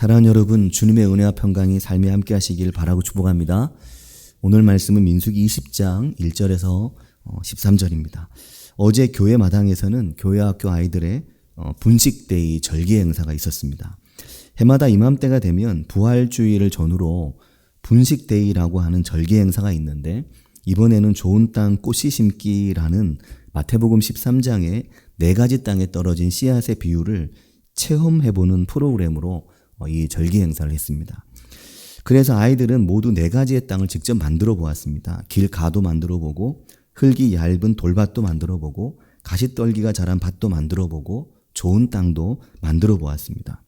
사랑하는 여러분, 주님의 은혜와 평강이 삶에 함께 하시길 바라고 축복합니다. 오늘 말씀은 민수기 20장 1절에서 13절입니다. 어제 교회 마당에서는 교회 학교 아이들의 어, 분식데이 절기 행사가 있었습니다. 해마다 이맘때가 되면 부활주의를 전후로 분식데이라고 하는 절기 행사가 있는데 이번에는 좋은 땅 꽃이 심기라는 마태복음 13장의 네 가지 땅에 떨어진 씨앗의 비율을 체험해보는 프로그램으로 어, 이 절기 행사를 했습니다. 그래서 아이들은 모두 네 가지의 땅을 직접 만들어 보았습니다. 길가도 만들어 보고 흙이 얇은 돌밭도 만들어 보고 가시떨기가 자란 밭도 만들어 보고 좋은 땅도 만들어 보았습니다.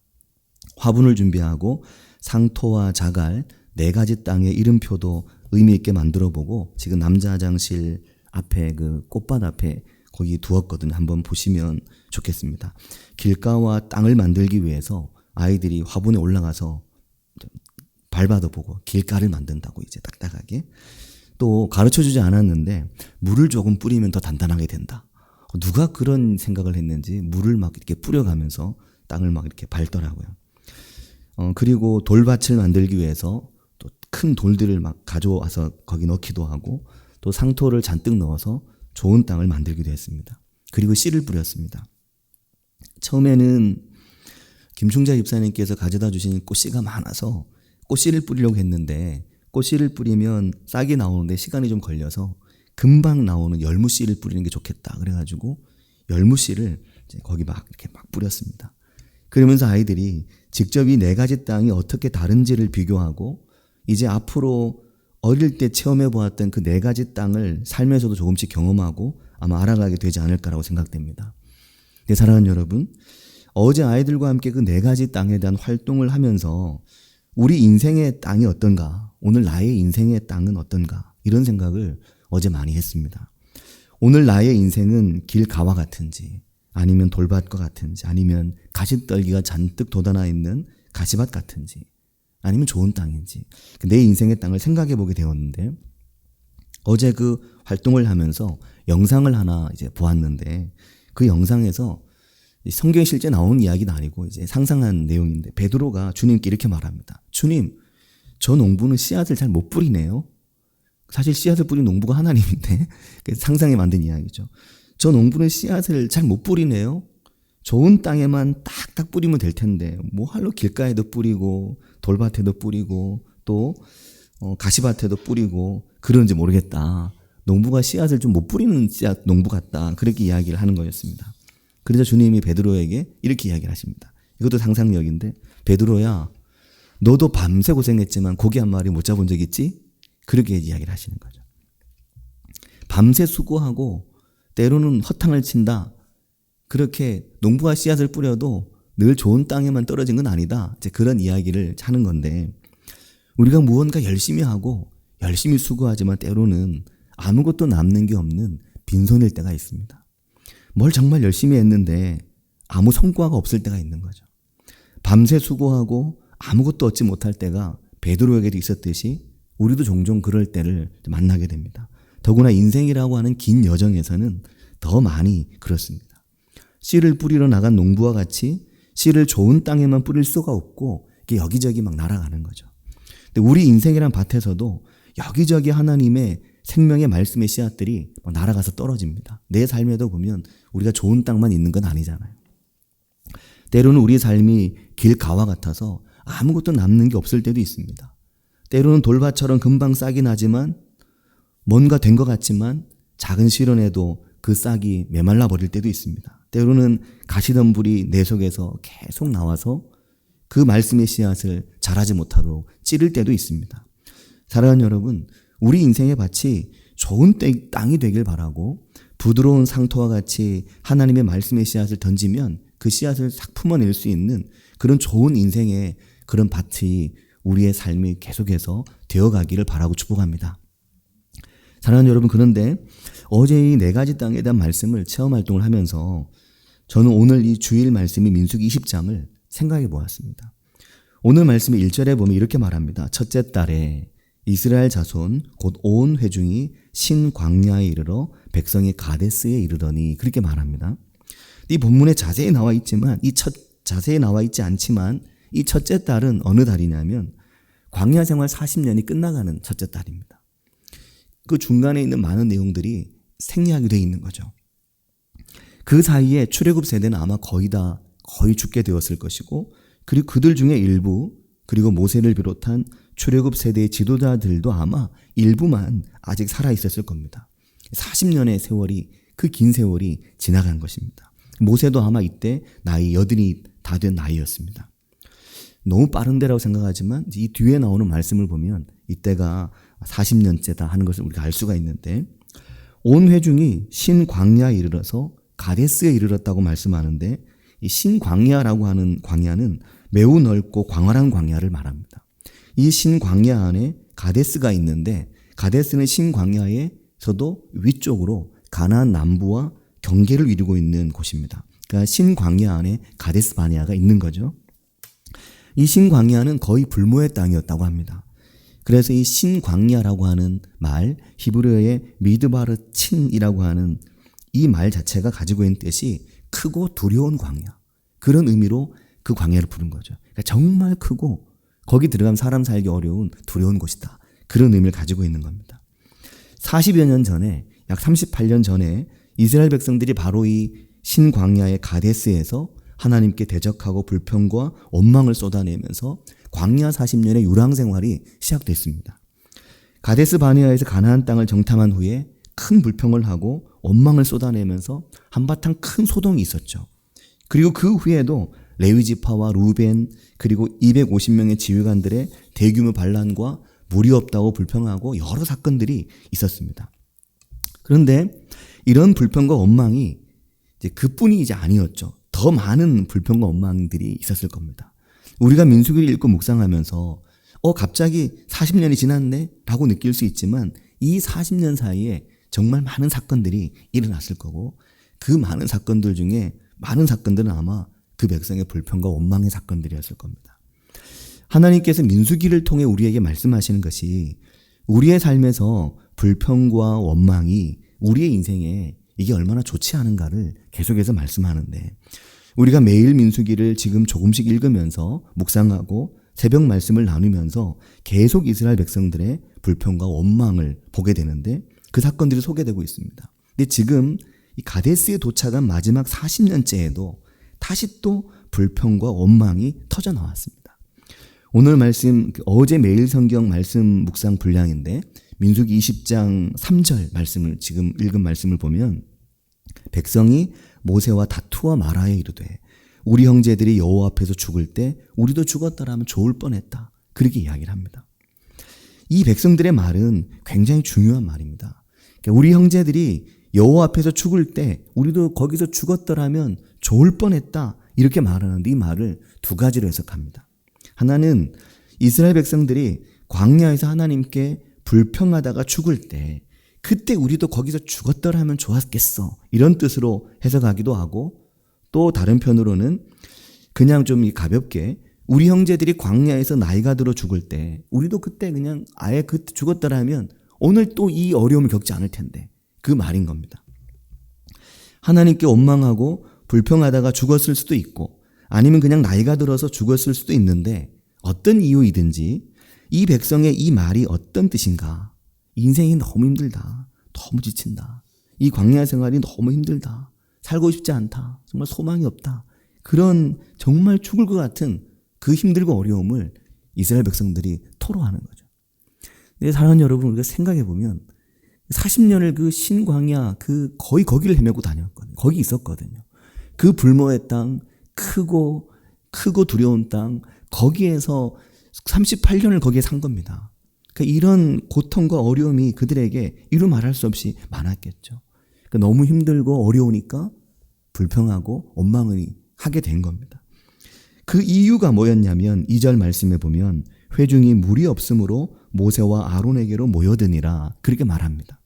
화분을 준비하고 상토와 자갈 네 가지 땅의 이름표도 의미 있게 만들어 보고 지금 남자 화장실 앞에 그 꽃밭 앞에 거기 두었거든요. 한번 보시면 좋겠습니다. 길가와 땅을 만들기 위해서 아이들이 화분에 올라가서 밟아도 보고 길가를 만든다고 이제 딱딱하게 또 가르쳐 주지 않았는데 물을 조금 뿌리면 더 단단하게 된다. 누가 그런 생각을 했는지 물을 막 이렇게 뿌려가면서 땅을 막 이렇게 밟더라고요. 어, 그리고 돌밭을 만들기 위해서 또 큰 돌들을 막 가져와서 거기 넣기도 하고 또 상토를 잔뜩 넣어서 좋은 땅을 만들기도 했습니다. 그리고 씨를 뿌렸습니다. 처음에는 김충자 집사님께서 가져다 주신 꽃씨가 많아서 꽃씨를 뿌리려고 했는데 꽃씨를 뿌리면 싹이 나오는데 시간이 좀 걸려서 금방 나오는 열무씨를 뿌리는 게 좋겠다. 그래가지고 열무씨를 거기 막 이렇게 막 뿌렸습니다. 그러면서 아이들이 직접 이 네 가지 땅이 어떻게 다른지를 비교하고 이제 앞으로 어릴 때 체험해 보았던 그 네 가지 땅을 삶에서도 조금씩 경험하고 아마 알아가게 되지 않을까라고 생각됩니다. 네, 사랑하는 여러분, 어제 아이들과 함께 그 네 가지 땅에 대한 활동을 하면서 우리 인생의 땅이 어떤가, 오늘 나의 인생의 땅은 어떤가, 이런 생각을 어제 많이 했습니다. 오늘 나의 인생은 길 가와 같은지, 아니면 돌밭과 같은지, 아니면 가시떨기가 잔뜩 돋아나 있는 가시밭 같은지, 아니면 좋은 땅인지 내 인생의 땅을 생각해 보게 되었는데 어제 그 활동을 하면서 영상을 하나 이제 보았는데 그 영상에서 성경에 실제 나온 이야기는 아니고 이제 상상한 내용인데 베드로가 주님께 이렇게 말합니다. 주님, 저 농부는 씨앗을 잘 못 뿌리네요. 사실 씨앗을 뿌린 농부가 하나님인데 상상에 만든 이야기죠. 저 농부는 씨앗을 잘 못 뿌리네요. 좋은 땅에만 딱딱 뿌리면 될 텐데 뭐 할로 길가에도 뿌리고 돌밭에도 뿌리고 또 어, 가시밭에도 뿌리고 그런지 모르겠다. 농부가 씨앗을 좀 못 뿌리는 씨앗 농부 같다. 그렇게 이야기를 하는 거였습니다. 그래서 주님이 베드로에게 이렇게 이야기를 하십니다. 이것도 상상력인데 베드로야 너도 밤새 고생했지만 고기 한 마리 못 잡은 적 있지? 그렇게 이야기를 하시는 거죠. 밤새 수고하고 때로는 허탕을 친다. 그렇게 농부가 씨앗을 뿌려도 늘 좋은 땅에만 떨어진 건 아니다. 이제 그런 이야기를 하는 건데 우리가 무언가 열심히 하고 열심히 수고하지만 때로는 아무것도 남는 게 없는 빈손일 때가 있습니다. 뭘 정말 열심히 했는데 아무 성과가 없을 때가 있는 거죠. 밤새 수고하고 아무것도 얻지 못할 때가 베드로에게도 있었듯이 우리도 종종 그럴 때를 만나게 됩니다. 더구나 인생이라고 하는 긴 여정에서는 더 많이 그렇습니다. 씨를 뿌리러 나간 농부와 같이 씨를 좋은 땅에만 뿌릴 수가 없고 이게 여기저기 막 날아가는 거죠. 근데 우리 인생이란 밭에서도 여기저기 하나님의 생명의 말씀의 씨앗들이 막 날아가서 떨어집니다. 내 삶에도 보면 우리가 좋은 땅만 있는 건 아니잖아요. 때로는 우리 삶이 길 가와 같아서 아무것도 남는 게 없을 때도 있습니다. 때로는 돌밭처럼 금방 싹이 나지만 뭔가 된 것 같지만 작은 실현에도 그 싹이 메말라 버릴 때도 있습니다. 때로는 가시덤불이 내 속에서 계속 나와서 그 말씀의 씨앗을 자라지 못하도록 찌를 때도 있습니다. 사랑하는 여러분, 우리 인생의 밭이 좋은 땅이 되길 바라고 부드러운 상토와 같이 하나님의 말씀의 씨앗을 던지면 그 씨앗을 싹 품어낼 수 있는 그런 좋은 인생의 그런 밭이 우리의 삶이 계속해서 되어가기를 바라고 축복합니다. 사랑하는 여러분, 그런데 어제 이 네 가지 땅에 대한 말씀을 체험 활동을 하면서 저는 오늘 이 주일 말씀이 민수기 20장을 생각해 보았습니다. 오늘 말씀의 1절에 보면 이렇게 말합니다. 첫째 달에 이스라엘 자손 곧 온 회중이 신광야에 이르러 백성이 가데스에 이르더니 그렇게 말합니다. 이 본문에 자세히 나와 있지만 이 첫 자세히 나와 있지 않지만 이 첫째 달은 어느 달이냐면 광야 생활 40년이 끝나가는 첫째 달입니다. 그 중간에 있는 많은 내용들이 생략이 되어 있는 거죠. 그 사이에 출애굽 세대는 아마 거의 다 거의 죽게 되었을 것이고 그리고 그들 중에 일부 그리고 모세를 비롯한 출애굽 세대의 지도자들도 아마 일부만 아직 살아 있었을 겁니다. 40년의 세월이 그 긴 세월이 지나간 것입니다. 모세도 아마 이때 나이 여든이 다 된 나이였습니다. 너무 빠른데라고 생각하지만 이 뒤에 나오는 말씀을 보면 이때가 40년째다 하는 것을 우리가 알 수가 있는데 온 회중이 신광야에 이르러서 가데스에 이르렀다고 말씀하는데 이 신광야라고 하는 광야는 매우 넓고 광활한 광야를 말합니다. 이 신광야 안에 가데스가 있는데 가데스는 신광야에서도 위쪽으로 가나안 남부와 경계를 이루고 있는 곳입니다. 그러니까 신광야 안에 가데스 바니아가 있는 거죠. 이 신광야는 거의 불모의 땅이었다고 합니다. 그래서 이 신광야라고 하는 말, 히브리어의 미드바르친이라고 하는 이 말 자체가 가지고 있는 뜻이 크고 두려운 광야. 그런 의미로 그 광야를 부른 거죠. 그러니까 정말 크고 거기 들어가면 사람 살기 어려운 두려운 곳이다. 그런 의미를 가지고 있는 겁니다. 40여 년 전에, 약 38년 전에 이스라엘 백성들이 바로 이 신광야의 가데스에서 하나님께 대적하고 불평과 원망을 쏟아내면서 광야 40년의 유랑 생활이 시작됐습니다. 가데스 바니아에서 가나안 땅을 정탐한 후에 큰 불평을 하고 원망을 쏟아내면서 한바탕 큰 소동이 있었죠. 그리고 그 후에도 레위 지파와 루벤 그리고 250명의 지휘관들의 대규모 반란과 물이 없다고 불평하고 여러 사건들이 있었습니다. 그런데 이런 불평과 원망이 이제 그뿐이 이제 아니었죠. 더 많은 불평과 원망들이 있었을 겁니다. 우리가 민수기를 읽고 묵상하면서 어 갑자기 40년이 지났네 라고 느낄 수 있지만 이 40년 사이에 정말 많은 사건들이 일어났을 거고 그 많은 사건들 중에 많은 사건들은 아마 그 백성의 불평과 원망의 사건들이었을 겁니다. 하나님께서 민수기를 통해 우리에게 말씀하시는 것이 우리의 삶에서 불평과 원망이 우리의 인생에 이게 얼마나 좋지 않은가를 계속해서 말씀하는데 우리가 매일 민수기를 지금 조금씩 읽으면서 묵상하고 새벽 말씀을 나누면서 계속 이스라엘 백성들의 불평과 원망을 보게 되는데 그 사건들이 소개되고 있습니다. 근데 지금 이 가데스에 도착한 마지막 40년째에도 다시 또 불평과 원망이 터져 나왔습니다. 오늘 말씀 어제 매일 성경 말씀 묵상 분량인데 민수기 20장 3절 말씀을 지금 읽은 말씀을 보면 백성이 모세와 다투어 말하여 이르되 우리 형제들이 여호와 앞에서 죽을 때 우리도 죽었더라면 좋을 뻔했다. 그렇게 이야기를 합니다. 이 백성들의 말은 굉장히 중요한 말입니다. 그러니까 우리 형제들이 여호와 앞에서 죽을 때 우리도 거기서 죽었더라면 좋을 뻔했다. 이렇게 말하는데 이 말을 두 가지로 해석합니다. 하나는 이스라엘 백성들이 광야에서 하나님께 불평하다가 죽을 때 그때 우리도 거기서 죽었더라면 좋았겠어. 이런 뜻으로 해석하기도 하고 또 다른 편으로는 그냥 좀 가볍게 우리 형제들이 광야에서 나이가 들어 죽을 때 우리도 그때 그냥 아예 그때 죽었더라면 오늘 또 이 어려움을 겪지 않을 텐데 그 말인 겁니다. 하나님께 원망하고 불평하다가 죽었을 수도 있고 아니면 그냥 나이가 들어서 죽었을 수도 있는데 어떤 이유이든지 이 백성의 이 말이 어떤 뜻인가? 인생이 너무 힘들다. 너무 지친다. 이 광야 생활이 너무 힘들다. 살고 싶지 않다. 정말 소망이 없다. 그런 정말 죽을 것 같은 그 힘들고 어려움을 이스라엘 백성들이 토로하는 거죠. 근데 사랑하는 여러분, 우리가 생각해 보면 40년을 그 신광야 그 거의 거기를 헤매고 다녔거든요. 거기 있었거든요. 그 불모의 땅, 크고 크고 두려운 땅, 거기에서 38년을 거기에 산 겁니다. 그러니까 이런 고통과 어려움이 그들에게 이루 말할 수 없이 많았겠죠. 그러니까 너무 힘들고 어려우니까 불평하고 원망을 하게 된 겁니다. 그 이유가 뭐였냐면 2절 말씀에 보면 회중이 물이 없으므로 모세와 아론에게로 모여드니라 그렇게 말합니다.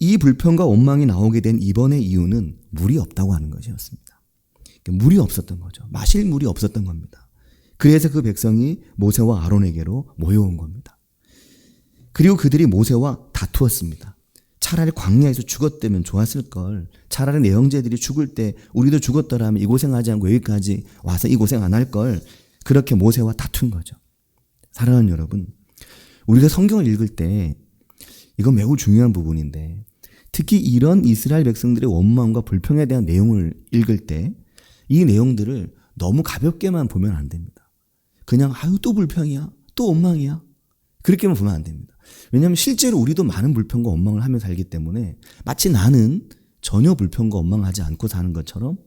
이 불평과 원망이 나오게 된 이번의 이유는 물이 없다고 하는 것이었습니다. 그러니까 물이 없었던 거죠. 마실 물이 없었던 겁니다. 그래서 그 백성이 모세와 아론에게로 모여온 겁니다. 그리고 그들이 모세와 다투었습니다. 차라리 광야에서 죽었다면 좋았을 걸. 차라리 내 형제들이 죽을 때 우리도 죽었더라면 이 고생하지 않고 여기까지 와서 이 고생 안 할 걸. 그렇게 모세와 다툰 거죠. 사랑하는 여러분, 우리가 성경을 읽을 때 이건 매우 중요한 부분인데 특히 이런 이스라엘 백성들의 원망과 불평에 대한 내용을 읽을 때 이 내용들을 너무 가볍게만 보면 안 됩니다. 그냥 아유 또 불평이야, 또 원망이야 그렇게만 보면 안 됩니다. 왜냐하면 실제로 우리도 많은 불평과 원망을 하며 살기 때문에 마치 나는 전혀 불평과 원망하지 않고 사는 것처럼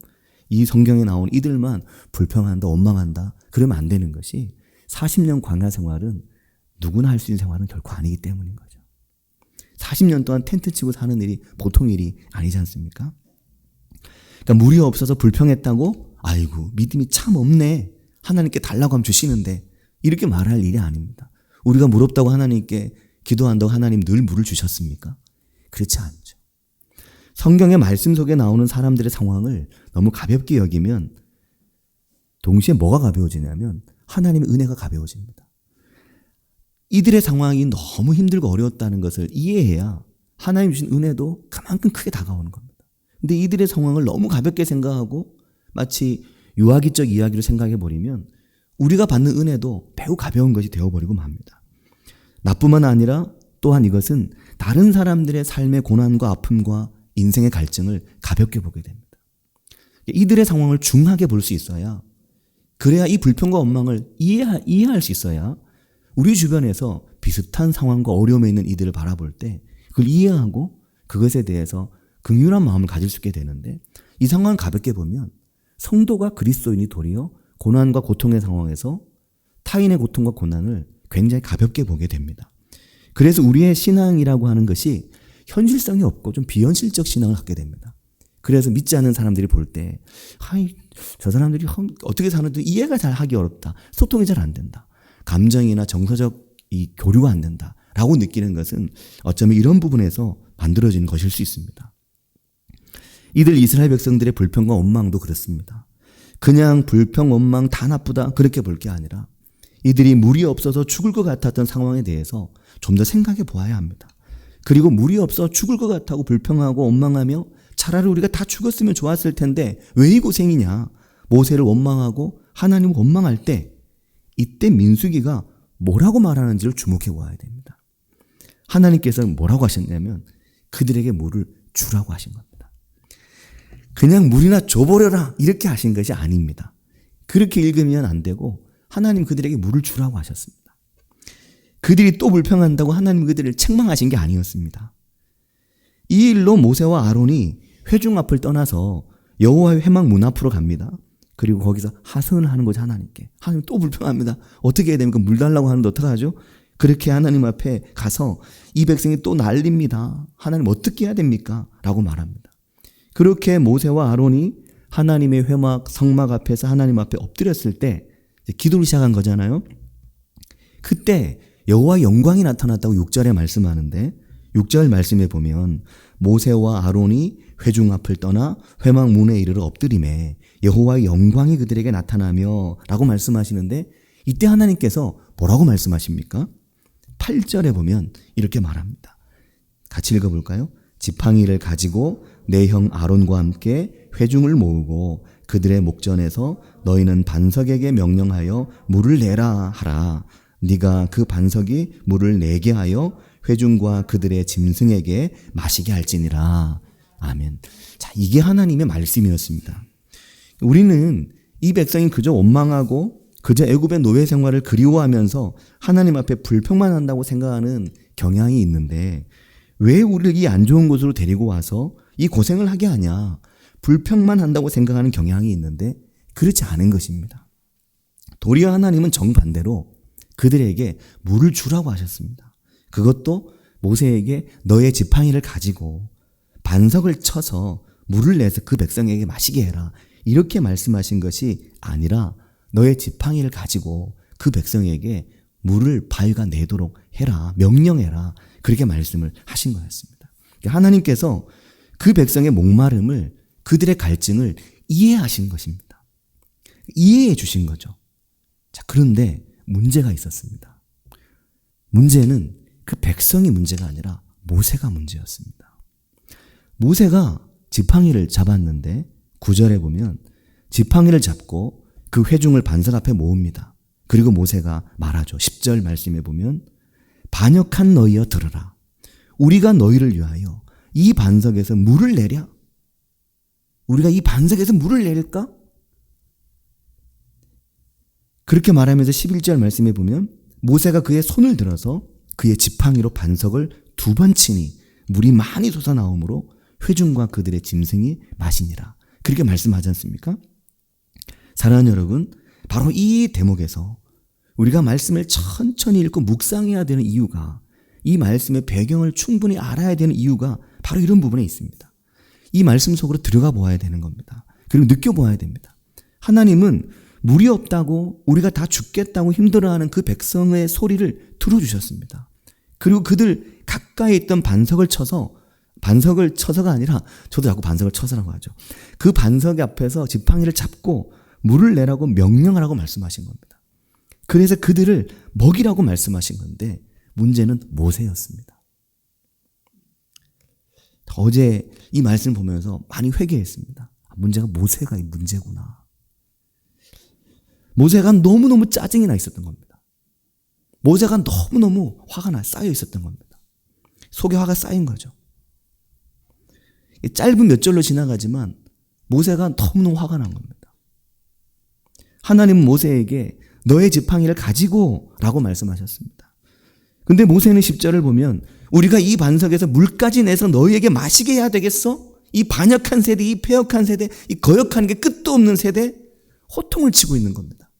이 성경에 나온 이들만 불평한다, 원망한다 그러면 안 되는 것이 40년 광야 생활은 누구나 할 수 있는 생활은 결코 아니기 때문인 거죠. 40년 동안 텐트 치고 사는 일이 보통 일이 아니지 않습니까? 그러니까 물이 없어서 불평했다고 아이고 믿음이 참 없네 하나님께 달라고 하면 주시는데 이렇게 말할 일이 아닙니다. 우리가 물 없다고 하나님께 기도한다고 하나님 늘 물을 주셨습니까? 그렇지 않죠. 성경의 말씀 속에 나오는 사람들의 상황을 너무 가볍게 여기면 동시에 뭐가 가벼워지냐면 하나님의 은혜가 가벼워집니다. 이들의 상황이 너무 힘들고 어려웠다는 것을 이해해야 하나님 주신 은혜도 그만큼 크게 다가오는 겁니다. 근데 이들의 상황을 너무 가볍게 생각하고 마치 유아기적 이야기로 생각해 버리면 우리가 받는 은혜도 매우 가벼운 것이 되어버리고 맙니다. 나뿐만 아니라 또한 이것은 다른 사람들의 삶의 고난과 아픔과 인생의 갈증을 가볍게 보게 됩니다. 이들의 상황을 중하게 볼 수 있어야 그래야 이 불평과 원망을 이해하, 이해할 수 있어야 우리 주변에서 비슷한 상황과 어려움에 있는 이들을 바라볼 때 그걸 이해하고 그것에 대해서 긍휼한 마음을 가질 수 있게 되는데 이 상황을 가볍게 보면 성도가 그리스도인이 도리어 고난과 고통의 상황에서 타인의 고통과 고난을 굉장히 가볍게 보게 됩니다. 그래서 우리의 신앙이라고 하는 것이 현실성이 없고 좀 비현실적 신앙을 갖게 됩니다. 그래서 믿지 않는 사람들이 볼 때, 하이, 저 사람들이 어떻게 사는지 이해가 잘 하기 어렵다. 소통이 잘 안 된다. 감정이나 정서적 이 교류가 안 된다. 라고 느끼는 것은 어쩌면 이런 부분에서 만들어지는 것일 수 있습니다. 이들 이스라엘 백성들의 불평과 원망도 그렇습니다. 그냥 불평, 원망 다 나쁘다. 그렇게 볼 게 아니라 이들이 물이 없어서 죽을 것 같았던 상황에 대해서 좀 더 생각해 보아야 합니다. 그리고 물이 없어 죽을 것 같다고 불평하고 원망하며 차라리 우리가 다 죽었으면 좋았을 텐데 왜 이 고생이냐. 모세를 원망하고 하나님을 원망할 때 이때 민수기가 뭐라고 말하는지를 주목해 보아야 됩니다. 하나님께서는 뭐라고 하셨냐면 그들에게 물을 주라고 하신 겁니다. 그냥 물이나 줘버려라 이렇게 하신 것이 아닙니다. 그렇게 읽으면 안 되고 하나님 그들에게 물을 주라고 하셨습니다. 그들이 또 불평한다고 하나님 그들을 책망하신 게 아니었습니다. 이 일로 모세와 아론이 회중 앞을 떠나서 여호와의 회막 문 앞으로 갑니다. 그리고 거기서 하선을 하는 거죠 하나님께. 하나님 또 불평합니다. 어떻게 해야 됩니까? 물 달라고 하는데 어떡하죠? 그렇게 하나님 앞에 가서 이 백성이 또 난립니다. 하나님 어떻게 해야 됩니까? 라고 말합니다. 그렇게 모세와 아론이 하나님의 회막 성막 앞에서 하나님 앞에 엎드렸을 때 기도를 시작한 거잖아요. 그때 여호와 영광이 나타났다고 6절에 말씀하는데 6절 말씀에 보면 모세와 아론이 회중 앞을 떠나 회막 문에 이르러 엎드림에 여호와의 영광이 그들에게 나타나며 라고 말씀하시는데 이때 하나님께서 뭐라고 말씀하십니까? 8절에 보면 이렇게 말합니다. 같이 읽어볼까요? 지팡이를 가지고 내 형 아론과 함께 회중을 모으고 그들의 목전에서 너희는 반석에게 명령하여 물을 내라 하라. 네가 그 반석이 물을 내게 하여 회중과 그들의 짐승에게 마시게 할지니라. 아멘. 자, 이게 하나님의 말씀이었습니다. 우리는 이 백성이 그저 원망하고 그저 애굽의 노예 생활을 그리워하면서 하나님 앞에 불평만 한다고 생각하는 경향이 있는데 왜 우리를 이 안 좋은 곳으로 데리고 와서 이 고생을 하게 하냐? 불평만 한다고 생각하는 경향이 있는데 그렇지 않은 것입니다. 도리어 하나님은 정반대로 그들에게 물을 주라고 하셨습니다. 그것도 모세에게 너의 지팡이를 가지고 반석을 쳐서 물을 내서 그 백성에게 마시게 해라. 이렇게 말씀하신 것이 아니라 너의 지팡이를 가지고 그 백성에게 물을 밝아내도록 해라. 명령해라. 그렇게 말씀을 하신 거였습니다. 그러니까 하나님께서 그 백성의 목마름을 그들의 갈증을 이해하신 것입니다. 이해해 주신 거죠. 자, 그런데 문제가 있었습니다. 문제는 그 백성이 문제가 아니라 모세가 문제였습니다. 모세가 지팡이를 잡았는데 구절에 보면 지팡이를 잡고 그 회중을 반석 앞에 모읍니다. 그리고 모세가 말하죠. 10절 말씀에 보면 반역한 너희여 들으라. 우리가 너희를 위하여 이 반석에서 물을 내랴. 우리가 이 반석에서 물을 내릴까? 그렇게 말하면서 11절 말씀에 보면 모세가 그의 손을 들어서 그의 지팡이로 반석을 두 번 치니 물이 많이 솟아나오므로 회중과 그들의 짐승이 마시니라. 그렇게 말씀하지 않습니까? 사랑하는 여러분, 바로 이 대목에서 우리가 말씀을 천천히 읽고 묵상해야 되는 이유가 이 말씀의 배경을 충분히 알아야 되는 이유가 바로 이런 부분에 있습니다. 이 말씀 속으로 들어가 보아야 되는 겁니다. 그리고 느껴보아야 됩니다. 하나님은 물이 없다고 우리가 다 죽겠다고 힘들어하는 그 백성의 소리를 들어주셨습니다. 그리고 그들 가까이 있던 반석을 쳐서 반석을 쳐서가 아니라 저도 자꾸 반석을 쳐서라고 하죠. 그 반석 앞에서 지팡이를 잡고 물을 내라고 명령하라고 말씀하신 겁니다. 그래서 그들을 먹이라고 말씀하신 건데 문제는 모세였습니다. 어제 이 말씀을 보면서 많이 회개했습니다. 문제가 모세가 이 문제구나. 모세가 너무너무 짜증이 나 있었던 겁니다. 모세가 너무너무 화가 나 쌓여 있었던 겁니다. 속에 화가 쌓인 거죠. 짧은 몇 절로 지나가지만 모세가 너무너무 화가 난 겁니다. 하나님은 모세에게 너의 지팡이를 가지고 라고 말씀하셨습니다. 근데 모세는 10절을 보면 우리가 이 반석에서 물까지 내서 너희에게 마시게 해야 되겠어? 이 반역한 세대, 이 폐역한 세대, 이 거역한 게 끝도 없는 세대, 호통을 치고 있는 겁니다.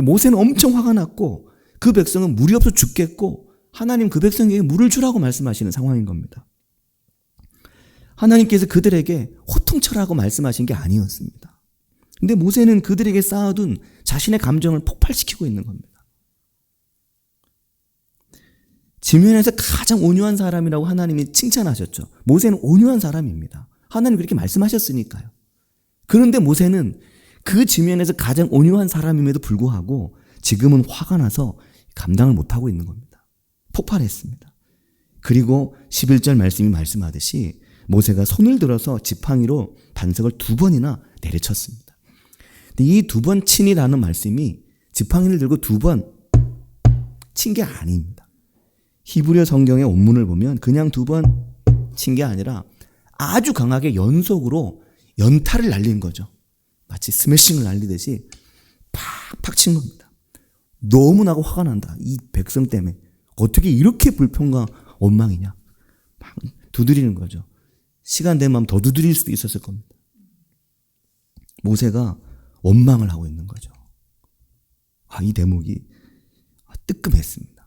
모세는 엄청 화가 났고 그 백성은 물이 없어 죽겠고 하나님 그 백성에게 물을 주라고 말씀하시는 상황인 겁니다. 하나님께서 그들에게 호통쳐라고 말씀하신 게 아니었습니다. 근데 모세는 그들에게 쌓아둔 자신의 감정을 폭발시키고 있는 겁니다. 지면에서 가장 온유한 사람이라고 하나님이 칭찬하셨죠. 모세는 온유한 사람입니다. 하나님 그렇게 말씀하셨으니까요. 그런데 모세는 그 지면에서 가장 온유한 사람임에도 불구하고 지금은 화가 나서 감당을 못하고 있는 겁니다. 폭발했습니다. 그리고 11절 말씀이 말씀하듯이 모세가 손을 들어서 지팡이로 반석을 두 번이나 내려쳤습니다. 이 두 번 친이라는 말씀이 지팡이를 들고 두 번 친 게 아닙니다. 히브리어 성경의 원문을 보면 그냥 두 번 친 게 아니라 아주 강하게 연속으로 연타를 날린 거죠. 마치 스매싱을 날리듯이 팍팍 친 겁니다. 너무나고 화가 난다. 이 백성 때문에. 어떻게 이렇게 불평과 원망이냐. 막 두드리는 거죠. 시간 되면 더 두드릴 수도 있었을 겁니다. 모세가 원망을 하고 있는 거죠. 아, 이 대목이 뜨끔했습니다.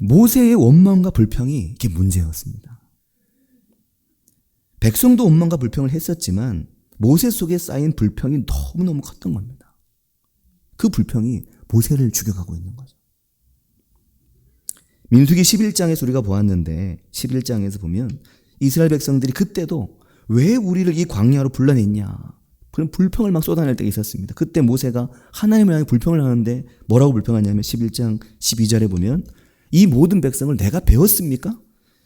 모세의 원망과 불평이 이게 문제였습니다. 백성도 원망과 불평을 했었지만 모세 속에 쌓인 불평이 너무너무 컸던 겁니다. 그 불평이 모세를 죽여가고 있는 거죠. 민수기 11장에서 우리가 보았는데 11장에서 보면 이스라엘 백성들이 그때도 왜 우리를 이 광야로 불러냈냐 그런 불평을 막 쏟아낼 때가 있었습니다. 그때 모세가 하나님을 향해 불평을 하는데 뭐라고 불평하냐면 11장 12절에 보면 이 모든 백성을 내가 배웠습니까?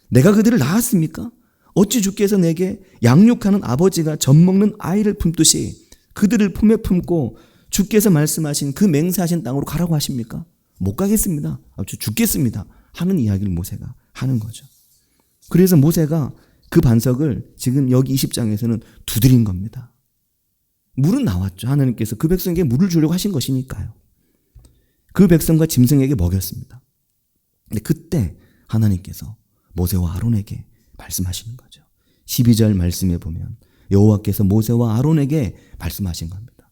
내가 그들을 낳았습니까? 어찌 주께서 내게 양육하는 아버지가 젖 먹는 아이를 품듯이 그들을 품에 품고 주께서 말씀하신 그 맹세하신 땅으로 가라고 하십니까? 못 가겠습니다. 아, 죽겠습니다. 하는 이야기를 모세가 하는 거죠. 그래서 모세가 그 반석을 지금 여기 20장에서는 두드린 겁니다. 물은 나왔죠. 하나님께서 그 백성에게 물을 주려고 하신 것이니까요. 그 백성과 짐승에게 먹였습니다. 근데 그때 하나님께서 모세와 아론에게 말씀하시는 거죠. 12절 말씀에 보면 여호와께서 모세와 아론에게 말씀하신 겁니다.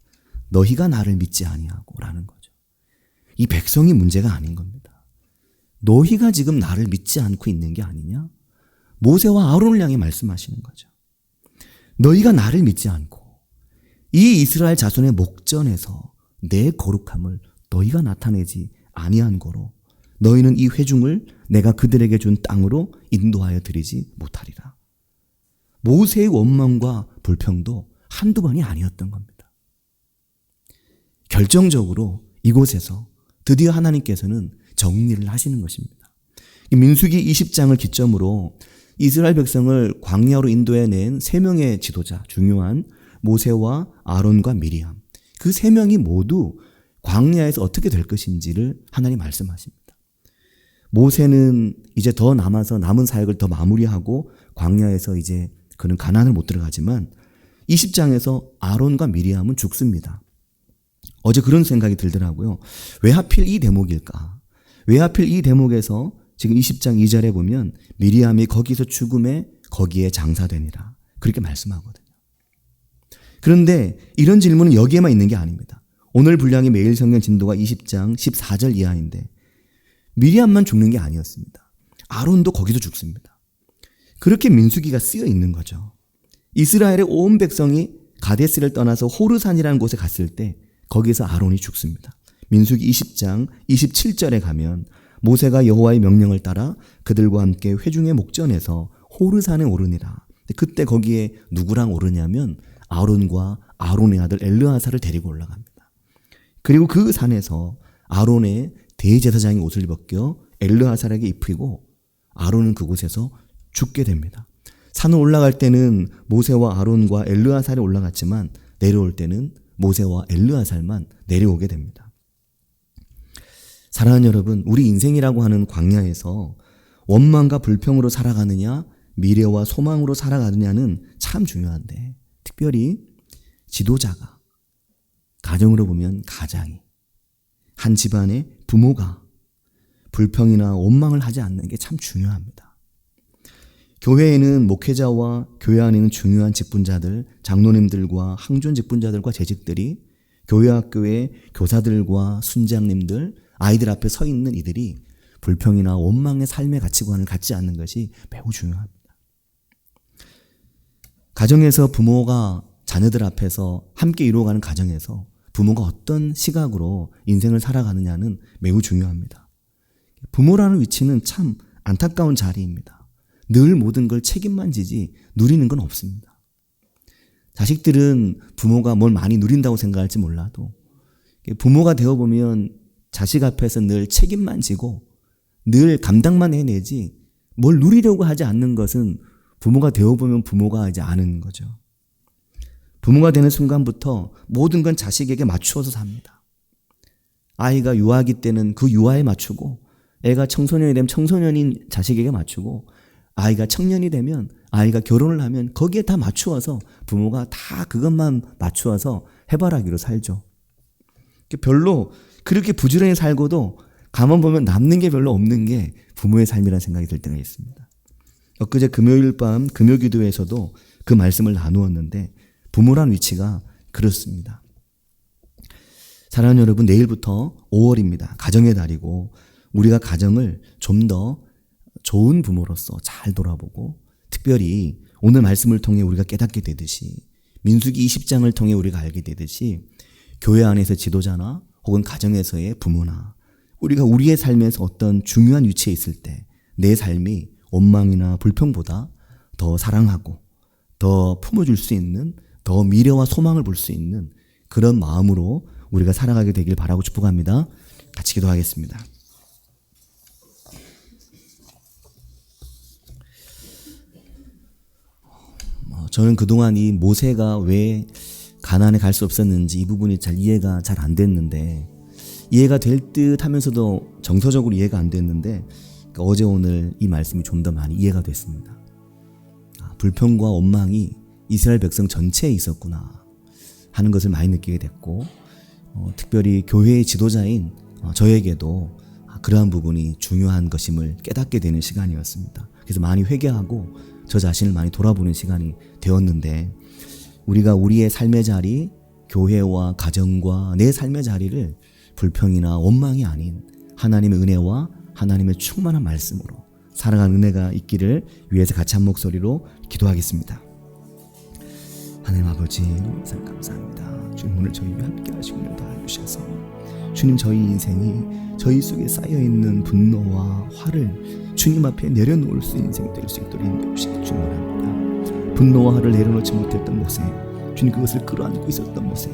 너희가 나를 믿지 아니하고라는 거죠. 이 백성이 문제가 아닌 겁니다. 너희가 지금 나를 믿지 않고 있는 게 아니냐? 모세와 아론을 향해 말씀하시는 거죠. 너희가 나를 믿지 않고 이 이스라엘 자손의 목전에서 내 거룩함을 너희가 나타내지 아니한 거로 너희는 이 회중을 내가 그들에게 준 땅으로 인도하여 드리지 못하리라. 모세의 원망과 불평도 한두 번이 아니었던 겁니다. 결정적으로 이곳에서 드디어 하나님께서는 정리를 하시는 것입니다. 민수기 20장을 기점으로 이스라엘 백성을 광야로 인도해낸 세 명의 지도자, 중요한 모세와 아론과 미리암. 그 세 명이 모두 광야에서 어떻게 될 것인지를 하나님 말씀하십니다. 모세는 이제 더 남아서 남은 사역을 더 마무리하고 광야에서 이제 그는 가난을 못 들어가지만 20장에서 아론과 미리암은 죽습니다. 어제 그런 생각이 들더라고요. 왜 하필 이 대목일까? 왜 하필 이 대목에서 지금 20장 2절에 보면 미리암이 거기서 죽음에 거기에 장사되니라. 그렇게 말씀하거든요. 그런데 이런 질문은 여기에만 있는 게 아닙니다. 오늘 분량의 매일 성경 진도가 20장 14절 이하인데 미리암만 죽는 게 아니었습니다. 아론도 거기서 죽습니다. 그렇게 민수기가 쓰여 있는 거죠. 이스라엘의 온 백성이 가데스를 떠나서 호르산이라는 곳에 갔을 때 거기서 아론이 죽습니다. 민수기 20장 27절에 가면 모세가 여호와의 명령을 따라 그들과 함께 회중의 목전에서 호르산에 오르니라. 그때 거기에 누구랑 오르냐면 아론과 아론의 아들 엘르아사를 데리고 올라갑니다. 그리고 그 산에서 아론의 대제사장이 옷을 벗겨 엘르아살에게 입히고 아론은 그곳에서 죽게 됩니다. 산을 올라갈 때는 모세와 아론과 엘르아살이 올라갔지만 내려올 때는 모세와 엘르아살만 내려오게 됩니다. 사랑하는 여러분, 우리 인생이라고 하는 광야에서 원망과 불평으로 살아가느냐, 미래와 소망으로 살아가느냐는 참 중요한데, 특별히 지도자가, 가정으로 보면 가장이, 한 집안의 부모가 불평이나 원망을 하지 않는 게 참 중요합니다. 교회에는 목회자와 교회 안에는 중요한 직분자들, 장로님들과 항존 직분자들과 재직들이 교회 학교의 교사들과 순장님들, 아이들 앞에 서 있는 이들이 불평이나 원망의 삶의 가치관을 갖지 않는 것이 매우 중요합니다. 가정에서 부모가 자녀들 앞에서 함께 이루어가는 가정에서 부모가 어떤 시각으로 인생을 살아가느냐는 매우 중요합니다. 부모라는 위치는 참 안타까운 자리입니다. 늘 모든 걸 책임만 지지 누리는 건 없습니다. 자식들은 부모가 뭘 많이 누린다고 생각할지 몰라도 부모가 되어보면 자식 앞에서 늘 책임만 지고 늘 감당만 해내지 뭘 누리려고 하지 않는 것은 부모가 되어보면 부모가 이제 아는 거죠. 부모가 되는 순간부터 모든 건 자식에게 맞추어서 삽니다. 아이가 유아기 때는 그 유아에 맞추고 애가 청소년이 되면 청소년인 자식에게 맞추고 아이가 청년이 되면 아이가 결혼을 하면 거기에 다 맞추어서 부모가 다 그것만 맞추어서 해바라기로 살죠. 별로 그렇게 부지런히 살고도 가만 보면 남는 게 별로 없는 게 부모의 삶이라는 생각이 들 때가 있습니다. 엊그제 금요일 밤 금요 기도에서도 그 말씀을 나누었는데 부모란 위치가 그렇습니다. 사랑하는 여러분, 내일부터 5월입니다. 가정의 달이고 우리가 가정을 좀 더 좋은 부모로서 잘 돌아보고 특별히 오늘 말씀을 통해 우리가 깨닫게 되듯이 민수기 20장을 통해 우리가 알게 되듯이 교회 안에서 지도자나 혹은 가정에서의 부모나 우리가 우리의 삶에서 어떤 중요한 위치에 있을 때 내 삶이 원망이나 불평보다 더 사랑하고 더 품어줄 수 있는 더 미래와 소망을 볼 수 있는 그런 마음으로 우리가 살아가게 되길 바라고 축복합니다. 같이 기도하겠습니다. 어, 저는 그동안 이 모세가 왜 가난에 갈 수 없었는지 이 부분이 잘 이해가 잘 안 됐는데 이해가 될 듯 하면서도 정서적으로 이해가 안 됐는데 그러니까 어제 오늘 이 말씀이 좀 더 많이 이해가 됐습니다. 아, 불평과 원망이 이스라엘 백성 전체에 있었구나 하는 것을 많이 느끼게 됐고 어, 특별히 교회의 지도자인 어, 저에게도 그러한 부분이 중요한 것임을 깨닫게 되는 시간이었습니다. 그래서 많이 회개하고 저 자신을 많이 돌아보는 시간이 되었는데 우리가 우리의 삶의 자리, 교회와 가정과 내 삶의 자리를 불평이나 원망이 아닌 하나님의 은혜와 하나님의 충만한 말씀으로 살아가는 은혜가 있기를 위해서 같이 한 목소리로 기도하겠습니다. 하나님 아버지 상 감사합니다. 주님 오늘 저희와 함께 하시고 도와주셔서 주님 저희 인생이 저희 속에 쌓여 있는 분노와 화를 주님 앞에 내려놓을 수 인생 될 수 있도록 인도해 주시기 주문합니다. 분노와 화를 내려놓지 못했던 모세, 주님 그것을 끌어안고 있었던 모세,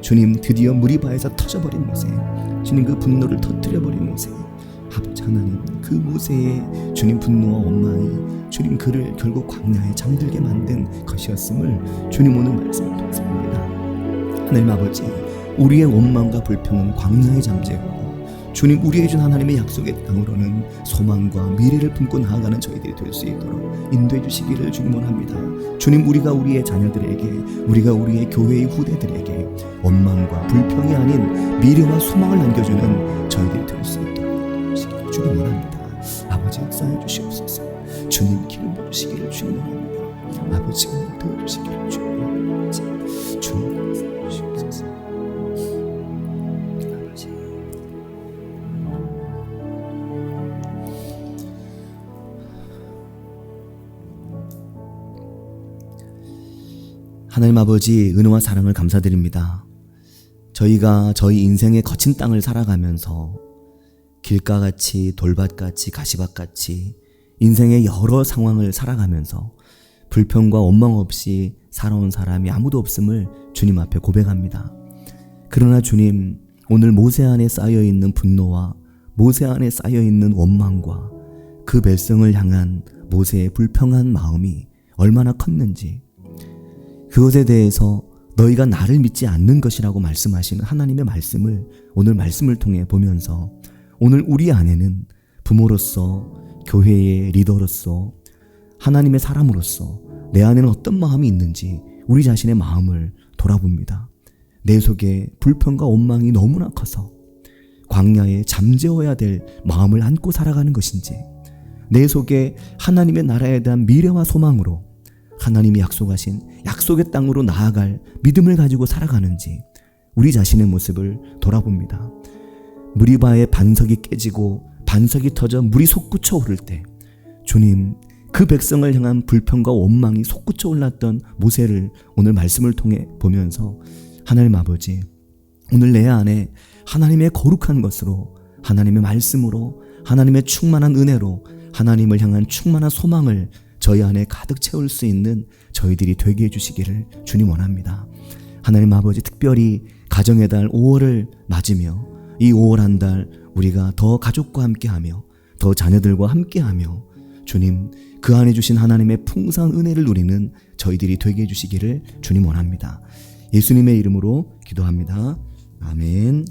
주님 드디어 무리바에서 터져버린 모세, 주님 그 분노를 터뜨려버린 모세, 아버지 하나님 그 모세의 주님 분노와 원망이 주님 그를 결국 광야에 잠들게 만든 것이었음을 주님 오늘 말씀을 통해서 봅니다. 하나님 아버지 우리의 원망과 불평은 광야에 잠재고 주님 우리에게 준 하나님의 약속의 땅으로는 소망과 미래를 품고 나아가는 저희들이 될 수 있도록 인도해 주시기를 주님 원합니다. 주님 우리가 우리의 자녀들에게 우리가 우리의 교회의 후대들에게 원망과 불평이 아닌 미래와 소망을 남겨주는 저희들이 될 수 있도록 주시기를 주님 원합니다. 아버지 역사해 주시옵소서. 주님 기름 부으시기를 주님 원합니다. 아버지 은혜 도와주시기를 주님 원합니다. 하나님 아버지 은혜와 사랑을 감사드립니다. 저희가 저희 인생의 거친 땅을 살아가면서 길가 같이 돌밭 같이 가시밭 같이 인생의 여러 상황을 살아가면서 불평과 원망 없이 살아온 사람이 아무도 없음을 주님 앞에 고백합니다. 그러나 주님 오늘 모세 안에 쌓여 있는 분노와 모세 안에 쌓여 있는 원망과 그 백성을 향한 모세의 불평한 마음이 얼마나 컸는지 그것에 대해서 너희가 나를 믿지 않는 것이라고 말씀하시는 하나님의 말씀을 오늘 말씀을 통해 보면서 오늘 우리 안에는 부모로서 교회의 리더로서 하나님의 사람으로서 내 안에는 어떤 마음이 있는지 우리 자신의 마음을 돌아봅니다. 내 속에 불평과 원망이 너무나 커서 광야에 잠재워야 될 마음을 안고 살아가는 것인지 내 속에 하나님의 나라에 대한 미래와 소망으로 하나님이 약속하신 약속의 땅으로 나아갈 믿음을 가지고 살아가는지 우리 자신의 모습을 돌아봅니다. 무리바의 반석이 깨지고 반석이 터져 물이 솟구쳐 오를 때 주님 그 백성을 향한 불평과 원망이 솟구쳐 올랐던 모세를 오늘 말씀을 통해 보면서 하나님 아버지 오늘 내 안에 하나님의 거룩한 것으로 하나님의 말씀으로 하나님의 충만한 은혜로 하나님을 향한 충만한 소망을 저희 안에 가득 채울 수 있는 저희들이 되게 해주시기를 주님 원합니다. 하나님 아버지 특별히 가정의 달 5월을 맞으며 이 5월 한 달 우리가 더 가족과 함께하며 더 자녀들과 함께하며 주님 그 안에 주신 하나님의 풍성한 은혜를 누리는 저희들이 되게 해주시기를 주님 원합니다. 예수님의 이름으로 기도합니다. 아멘.